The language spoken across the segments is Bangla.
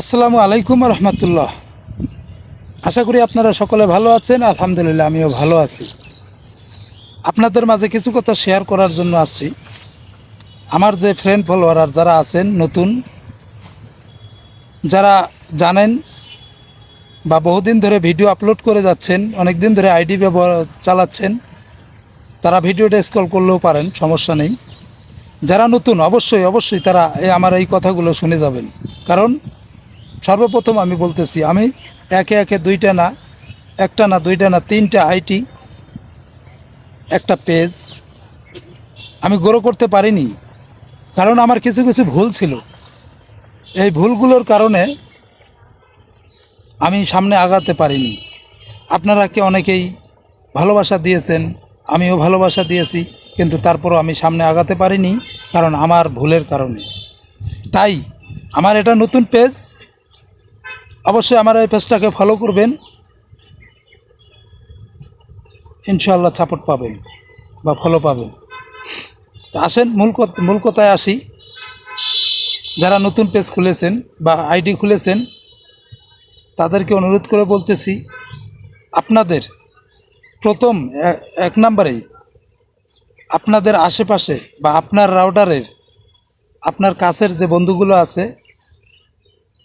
আসসালামু আলাইকুম রহমতুল্লাহ। আশা করি আপনারা সকলে ভালো আছেন, আলহামদুলিল্লাহ আমিও ভালো আছি। আপনাদের মাঝে কিছু কথা শেয়ার করার জন্য আসছি। আমার যে ফ্রেন্ড ফলোয়ার যারা আছেন, নতুন, যারা জানেন বা বহুদিন ধরে ভিডিও আপলোড করে যাচ্ছেন অনেক দিন ধরে আইডি ব্যবহার চালাচ্ছেন, তারা ভিডিওটা স্কল করলেও পারেন, সমস্যা নেই। যারা নতুন, অবশ্যই অবশ্যই তারা এই আমার এই কথাগুলো শুনে যাবেন। কারণ সর্বপ্রথম আমি বলতেছি, আমি একে একে দুইটা না, একটা না, দুইটা না, তিনটা আইটি, একটা পেজ আমি গ্রো করতে পারিনি, কারণ আমার কিছু কিছু ভুল ছিল। এই ভুলগুলোর কারণে আমি সামনে আগাতে পারিনি। আপনারা কে অনেকেই ভালোবাসা দিয়েছেন, আমিও ভালোবাসা দিয়েছি, কিন্তু তারপরও আমি সামনে আগাতে পারিনি, কারণ আমার ভুলের কারণে। তাই, আমার এটা নতুন পেজ অবশ্যই আমার এই পেজটাকে ফলো করবেন। ইনশাল্লাহ সাপোর্ট পাবেন বা ফলো পাবেন। আসেন, মূল মূল কথায় আসি। যারা নতুন পেজ খুলেছেন বা আইডি খুলেছেন, তাদেরকে অনুরোধ করে বলতেছি, আপনাদের প্রথম এক নম্বরেই আপনাদের আশেপাশে বা আপনার রাউটারের আপনার কাছের যে বন্ধুগুলো আছে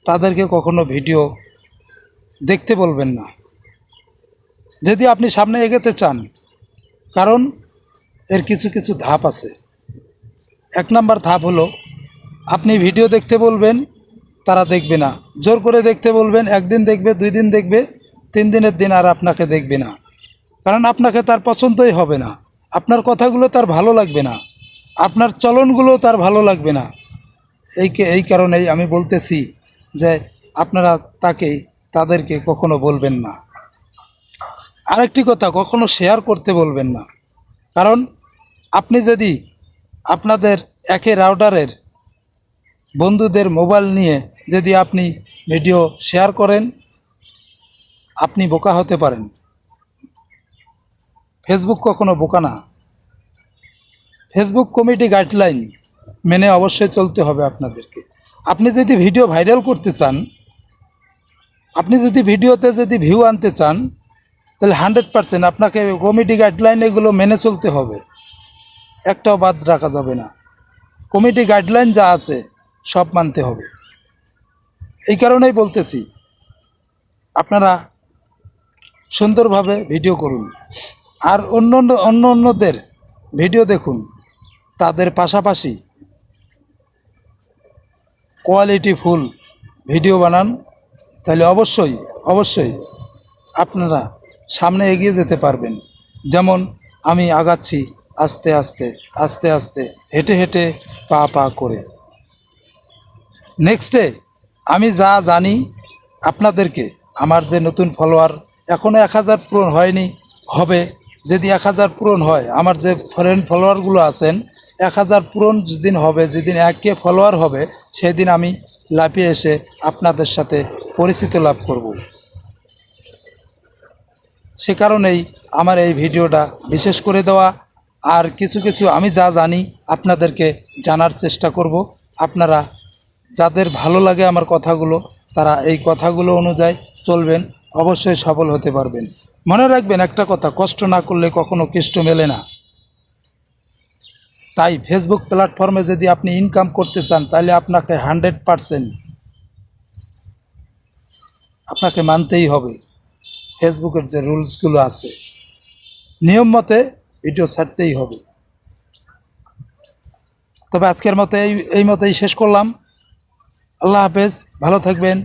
তাদেরকে কখনো ভিডিও দেখতে বলবেন না। যদি আপনি সামনে এগোতে চান, কারণ এর কিছু কিছু ধাপ আছে। এক নাম্বার ধাপ হলো, আপনি ভিডিও দেখতে বলবেন, তারা দেখবে না। জোর করে দেখতে বলবেন, একদিন দেখবে, দুই দিন দেখবে, তিন দিনের দিন আর আপনাকে দেখবে না। কারণ আপনাকে তার পছন্দই হবে না। আপনার কথাগুলো তার ভালো লাগবে না। আপনার চলনগুলো তার ভালো লাগবে না। এই এই কারণেই আমি বলতেছি যে আপনারা তাকে, তাদেরকে কখনো বলবেন না। আরেকটি কথা, কখনো শেয়ার করতে বলবেন না। কারণ আপনি যদি আপনাদের একে রাউটারের বন্ধুদের মোবাইল নিয়ে যদি আপনি ভিডিও শেয়ার করেন, আপনি বোকা হতে পারেন। ফেসবুক কখনো বোকা না। ফেসবুক কমিটি গাইডলাইন মেনে অবশ্যই চলতে হবে আপনাদেরকে। আপনি যদি ভিডিও ভাইরাল করতে চান, আপনি যদি ভিডিওতে যদি ভিউ আনতে চান, তাহলে হান্ড্রেড পারসেন্ট আপনাকে কমিটি গাইডলাইন এগুলো মেনে চলতে হবে। একটাও বাদ রাখা যাবে না। কমিটি গাইডলাইন যা আছে, সব মানতে হবে। এই কারণেই বলতেছি, আপনারা সুন্দরভাবে ভিডিও করুন। আর অন্য অন্য অন্য অন্যদের ভিডিও দেখুন। তাদের পাশাপাশি কোয়ালিটি ফুল ভিডিও বানান, তাহলে অবশ্যই অবশ্যই আপনারা সামনে এগিয়ে যেতে পারবেন। যেমন আমি আগাচ্ছি আস্তে আস্তে আস্তে আস্তে, হেঁটে হেঁটে পা পা করে। নেক্সটে আমি যা জানি আপনাদেরকে, আমার যে নতুন ফলোয়ার এখনও এক হাজার পূরণ হয়নি, হবে। যদি এক হাজার পূরণ হয়, আমার যে ফরেন ফলোয়ারগুলো আছেন এক হাজার পূরণ যেদিন হবে, যেদিন একে ফলোয়ার হবে, সেদিন আমি লাফিয়ে এসে আপনাদের সাথে পরিচিত লাভ করব। সে কারণেই আমার এই ভিডিওটা বিশেষ করে দেওয়া। আর কিছু কিছু আমি যা জানি আপনাদেরকে জানার চেষ্টা করব। আপনারা যাদের ভালো লাগে আমার কথাগুলো, তারা এই কথাগুলো অনুযায়ী চলবেন, অবশ্যই সফল হতে পারবেন। মনে রাখবেন একটা কথা, কষ্ট না করলে কখনো কৃষ্ট মেলে না। তাই ফেসবুক প্ল্যাটফর্মে যদি আপনি ইনকাম করতে চান, তাহলে আপনাকে হান্ড্রেড পারসেন্ট আপনাকে মানতেই হবে। ফেসবুকের যে রুলসগুলো আছে, নিয়ম মতে ভিডিও ছাড়তেই হবে। তবে আজকের মতো এই এই মতেই শেষ করলাম। আল্লাহ হাফেজ, ভালো থাকবেন।